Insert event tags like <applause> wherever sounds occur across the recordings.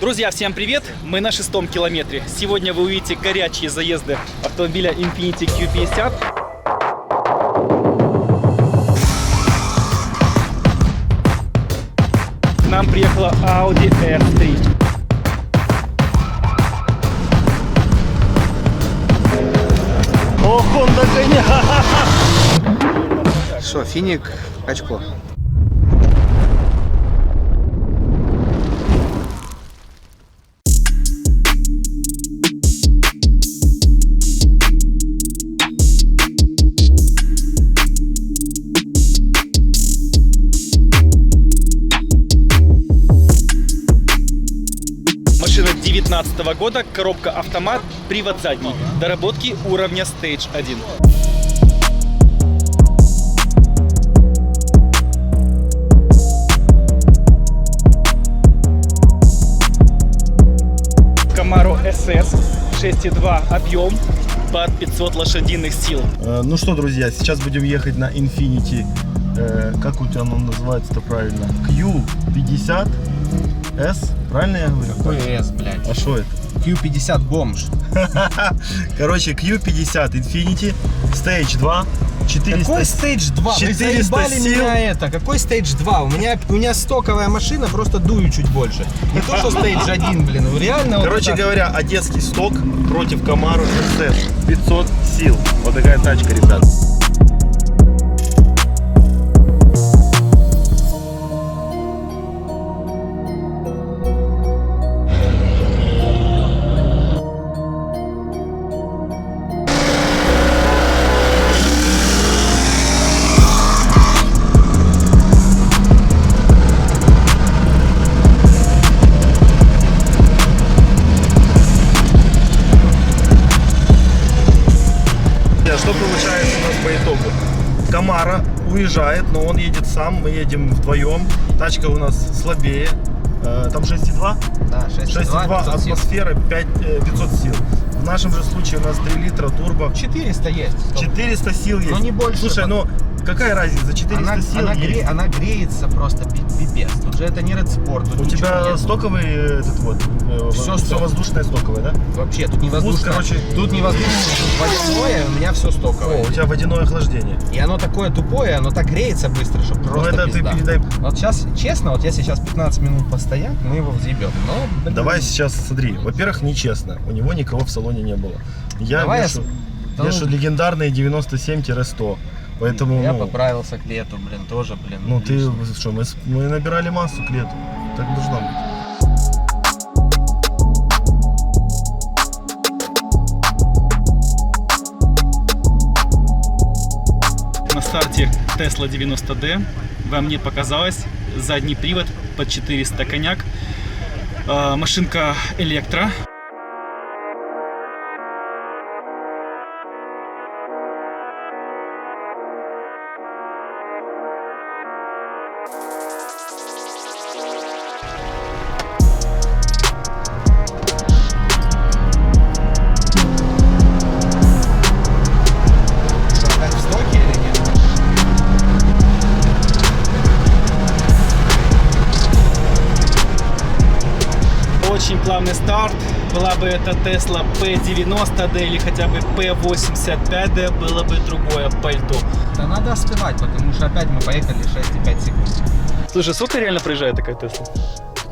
Друзья, всем привет! Мы на шестом километре. Сегодня вы увидите горячие заезды автомобиля Infiniti Q50. К нам приехала Audi R3. О, Honda коня! Що, фінік, очко. Года, коробка автомат, привод задний. Доработки уровня Stage 1. Camaro SS 6.2 объем под 500 лошадиных сил. Э, Ну что, друзья, сейчас будем ехать на Infinity. э, как у тебя оно называется-то правильно? Q50 S, правильно я говорю? Какой S, блядь? А что это? Q50 бомж. <laughs> Короче, Q50 Infinity Stage 2 400 Какой стейдж 2? Вы 400 заебали сил. меня это. Какой стейдж 2? У меня, у меня стоковая машина, просто дую чуть больше. Не то, что стейдж 1, блин. Реально вот Короче это- говоря, одесский сток против Camaro RS 500 сил. Вот такая тачка, ребят. Камара уезжает, но он едет сам, мы едем вдвоем. Тачка у нас слабее. Э, Там 6,2? Да, 6,2, 6,2 500 сил. атмосфера 5, э, 500 сил. В нашем же случае у нас 3 литра турбо. 400 есть. 400 сил есть. Но не больше, Слушай, ну какая разница? 400 Она, сил она, есть. гре- она греется просто пи- пипец. Тут же это не Red Sport. Тут У тебя нет. стоковый э, этот вот, э, все сток. воздушное стоковое, да? Вообще, тут не воздушное. короче. Тут не воздушное, тут водяное, у меня все стоковое. О, у тебя водяное охлаждение. И оно такое тупое, оно так греется быстро, что Ну просто это ты пизда. передай. Вот сейчас, честно, вот если сейчас 15 минут постоять, мы его взъебем. Но, Давай сейчас смотри. Во-первых, нечестно. У него никого в салоне не было. Я Давай я вешу, да вешу ну- легендарные 97-100. Поэтому, я ну, поправился к лету, блин, тоже, блин. ну ты лишний. что, мы, мы набирали массу к лету. Так должно быть. На старте Tesla 90D вам не показалось. Задний привод под 400 коняк. А, Машинка электро. Очень плавный старт. Была бы это Tesla P90D или хотя бы P85D, было бы другое пальто. Да надо остывать, потому что опять мы поехали 6,5 секунд. Слушай, сколько реально проезжает такая Тесла?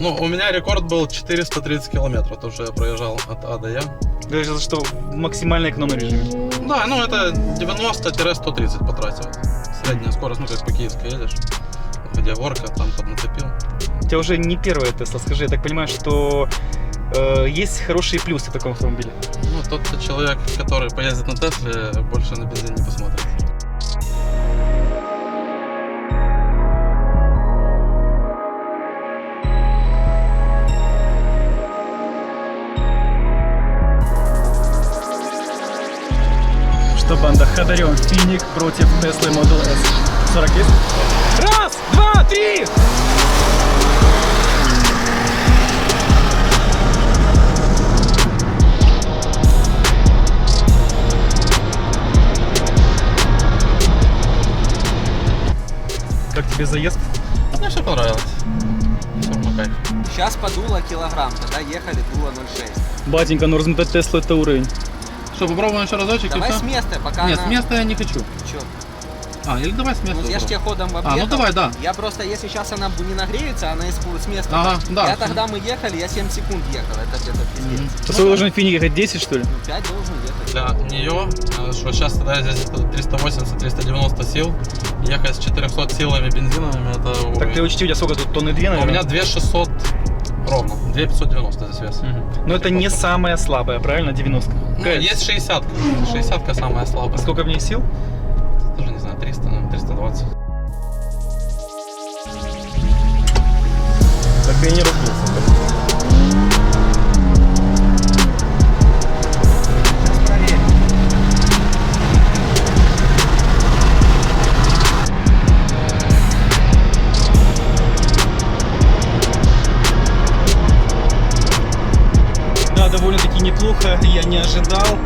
Ну, у меня рекорд был 430 километров, тоже я проезжал от А до Я. Говоришь, что в максимально экономном режиме. Да, ну это 90-130 потратил. Средняя скорость, ну как по киевской едешь. Где горка, там поднацепил. У тебя уже не первая Тесла. Скажи, я так понимаю, что э, есть хорошие плюсы в таком автомобиле. Ну, тот человек, который поездит на Тесле, больше на бензин не посмотрит. Что банда Хадарен Финик против Tesla Model S. 40 есть? Раз, два, три! Тебе заезд? Мне все понравилось. Все, ну кайф. Сейчас подуло килограмм, тогда ехали дуло 0,6. Батенька, ну размотать Теслу это уровень. Что, попробуем еще разочек Давай и с все? места, пока Нет, она... с места я не хочу. Чё? А, или давай с места. Ну, я ж попробуем. тебе ходом А, объехал. ну давай, да. Я просто, если сейчас она не нагреется, она с места. Ага, да. Я тогда мы ехали, я 7 секунд ехал, это где-то пиздец. То есть вы должны финик ехать 10, что ли? Ну, 5 должен ехать. Для нее, э, что сейчас тогда здесь 380-390 сил, ехать с 400 силами бензиновыми, это Так ты учти, у тебя сколько тут, тонны 2, У наверное? меня 2600 ровно, 2590 здесь вес. Мгм. Но это не самая слабая, правильно, 90 Ну, есть 60 60 самая слабая. Сколько в ней сил? Даже не знаю, 300, наверное, 320. Так я не разбился. Да, довольно-таки неплохо, я не ожидал.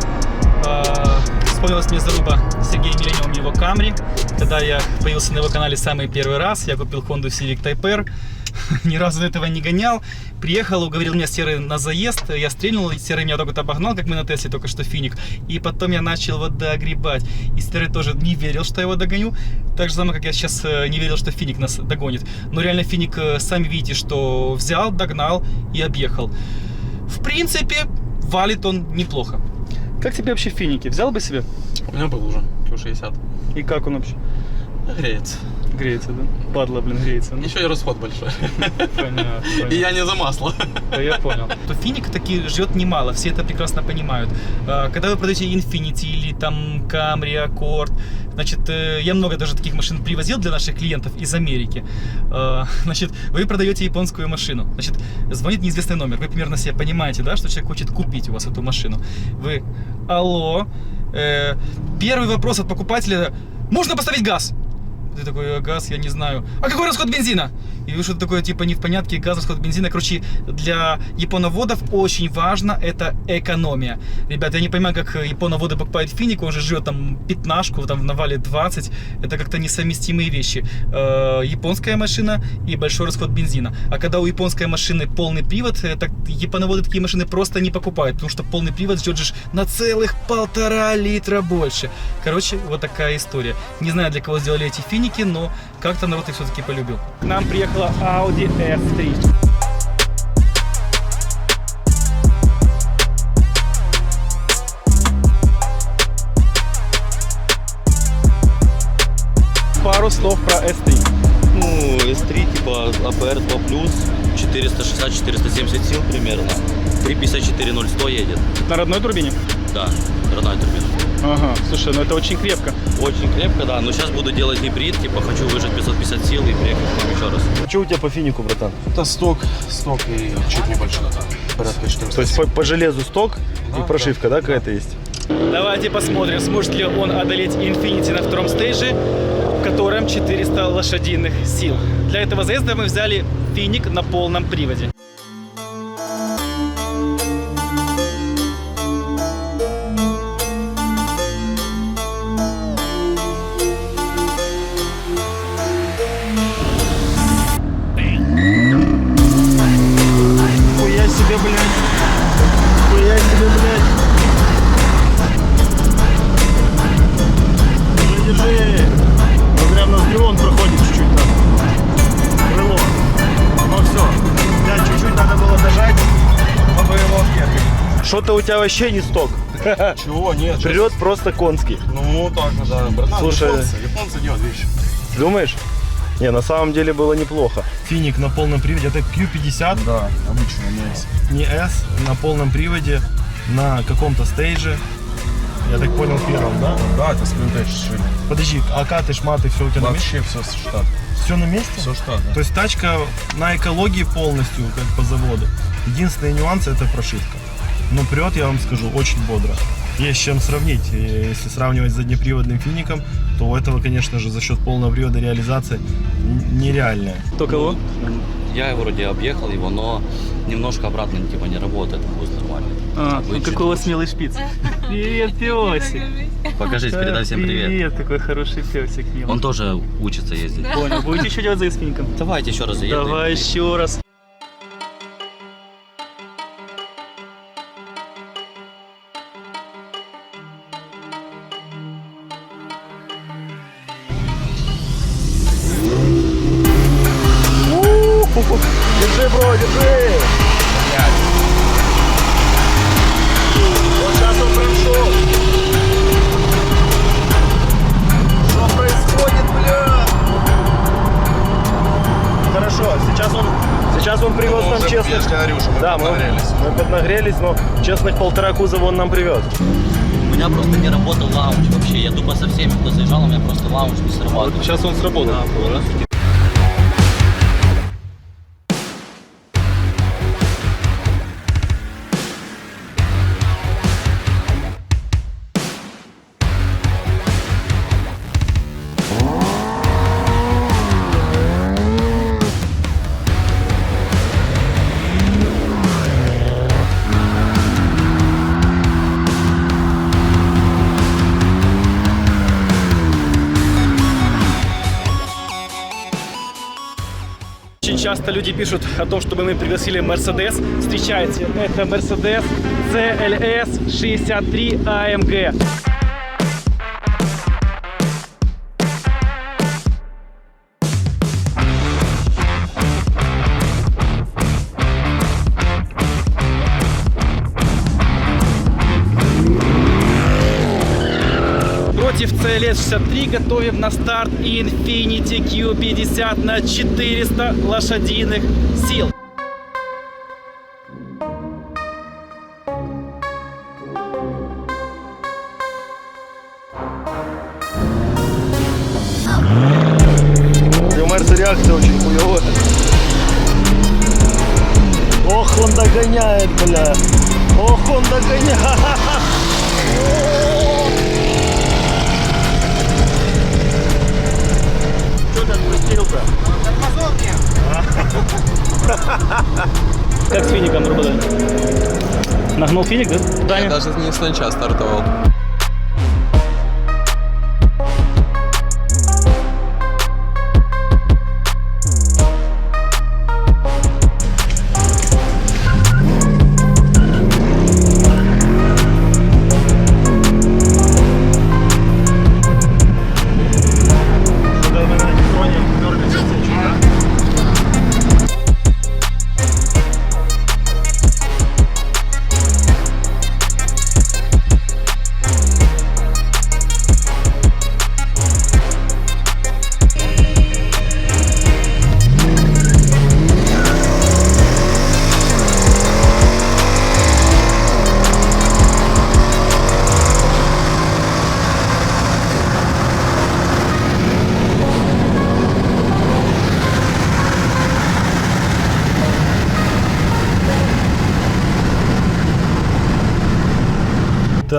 Вспомнилась мне заруба Сергея Миллениум его Камри. Когда я появился на его канале самый первый раз, я купил Honda Civic Type R. <laughs> Ни разу этого не гонял. Приехал, уговорил меня Серый на заезд. Я стрельнул, и Серый меня только обогнал, как мы на Тесле только что Финик. И потом я начал его догребать. И Серый тоже не верил, что я его догоню. Так же самое, как я сейчас э, не верил, что Финик нас догонит. Но реально Финик, э, сами видите, что взял, догнал и объехал. В принципе, валит он неплохо. Как тебе вообще финики? Взял бы себе? У меня был уже Q60. И как он вообще? Греется. Греется, да? Падла, блин, греется. Ну, Еще и расход большой. понятно, И понятно. я не за масло. Да, я понял. То финик таки ждет немало, все это прекрасно понимают. А, Когда вы продаете Infinity или там Camry, Accord, значит, э, я много даже таких машин привозил для наших клиентов из Америки. А, <laughs> Значит, вы продаете японскую машину. Значит, звонит неизвестный номер. Вы примерно себе понимаете, да, что человек хочет купить у вас эту машину. Вы, алло, э, первый вопрос от покупателя, можно поставить газ? Ты такой, «Э, газ, я не знаю. А какой расход бензина? И что-то такое, типа, не в понятке, газ, расход бензина. Короче, для японоводов очень важно это экономия. Ребята, я не понимаю, как э, японоводы покупают финик, он же живет там пятнашку, там в навале 20. Это как-то несовместимые вещи. Э, японская машина и большой расход бензина. А когда у японской машины полный привод, так японоводы такие машины просто не покупают, потому что полный привод ждет же на целых полтора литра больше. Короче, вот такая история. Не знаю, для кого сделали эти финики, но как-то народ их все-таки полюбил. К нам приехала Audi S3. Пару слов про S3. Ну, S3 типа APR 2 плюс, 460-470 сил примерно. 354-0100 едет. На родной турбине? Да, родная турбина. Ага, слушай, ну это очень крепко. Очень крепко, да. Но сейчас буду делать гибрид, типа хочу выжать 550 сил и приехать к еще раз. Что у тебя по финику, братан? Это сток, сток и чуть небольшой. Порядка 400. То есть по, по железу сток и прошивка, да, какая-то есть? Давайте посмотрим, сможет ли он одолеть Infinity на втором стейже, в котором 400 лошадиных сил. Для этого заезда мы взяли финик на полном приводе. Что-то у тебя вообще не сток. Чего? Нет. Прилет просто конский. Ну, так, да, братан. Слушай. Японцы, японцы делают вещи. Думаешь? Не, на самом деле было неплохо. Финик на полном приводе, это Q50, Да, обычно меня есть. не S, на полном приводе, на каком-то стейже. Я так понял, первом, да? Да, это скрытая шина. Подожди, а каты, шматы, все у тебя на месте? Вообще все штат. Все на месте? Все штат, да. То есть тачка на экологии полностью, как по заводу. Единственный нюанс это прошивка. Но прет, я вам скажу, очень бодро. Есть с чем сравнить. Если сравнивать с заднеприводным фиником, то у этого, конечно же, за счет полного привода реализация нереальная. Кто кого? Я вроде объехал его, но немножко обратно типа не работает, пусть нормально. А, ну чуть какого лучше. смелый шпиц. Привет, песик. Покажись, передай всем привет. Привет, какой хороший песик милый. Он тоже учится ездить. Понял, будете еще делать заезд с фиником? Давайте еще раз заедем. Давай еще раз. Держи! Вот сейчас он пришел. Что происходит, бля? Хорошо, сейчас он, сейчас он привез нам честных... да, мы, мы поднагрелись, но честных полтора кузова он нам привез. У меня просто не работал лаунж вообще. Я тупо со всеми, кто заезжал, у меня просто лаунж не срабатывал. Сейчас он сработал. Да, Очень часто люди пишут о том, чтобы мы пригласили Mercedes. Встречайте, это Mercedes CLS 63 AMG. Против CLS 63 готовим на старт Infiniti Q50 на 400 лошадиных сил. Мерса реакция очень хуевая. Ох, он догоняет, бля. Ох, он догоняет. <laughs> Нагнул финик, да? Таня? даже не с ноча стартовал.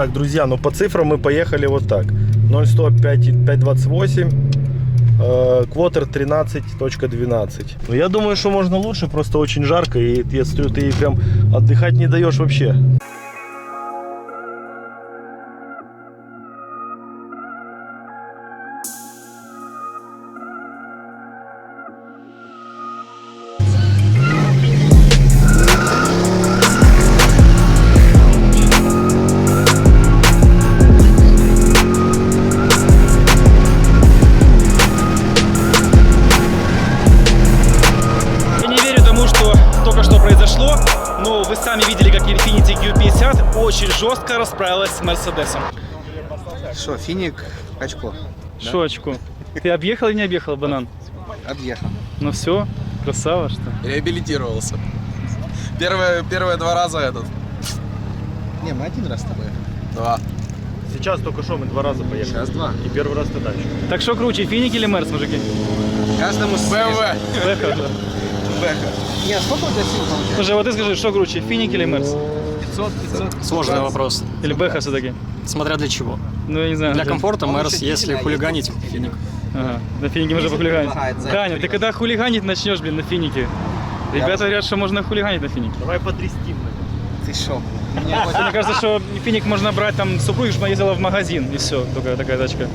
Так, друзья, ну по цифрам мы поехали вот так. 0100 5, 528, э, квотер 13.12. Ну я думаю, что можно лучше, просто очень жарко, и я смотрю, ты прям отдыхать не даешь вообще. Вы сами видели, как Infiniti Q50 очень жестко расправилась с Мерседесом. Что, финик, очко. Шо, очко? Ты объехал или не объехал, банан? Объехал. Ну все, красава, что. Реабилитировался. Первые, первые два раза этот. Не, мы один раз с тобой. Два. Сейчас только что мы два раза поехали. Сейчас два. И первый раз ты дальше. Так что круче, финик или Мерс, мужики? Каждому с БМВ. Бэха, да. Не, а сколько у тебя сил получается? Слушай, вот ты скажи, что круче, финик или Мерс? 500, 500. Сложный вопрос. Или Бэха все-таки? Смотря для чего. Ну, я не знаю. Для комфорта Мерс, если сильно хулиганить, финик. Ага, на финике можно похулиганить. Таня, ты когда хулиганить начнешь, блин, на финике? Ребята говорят, что можно хулиганить на финике. Давай потрястим. Ты шо? Мне кажется, что финик можно брать там, супруга ж моя ездила в магазин, и все, только такая тачка.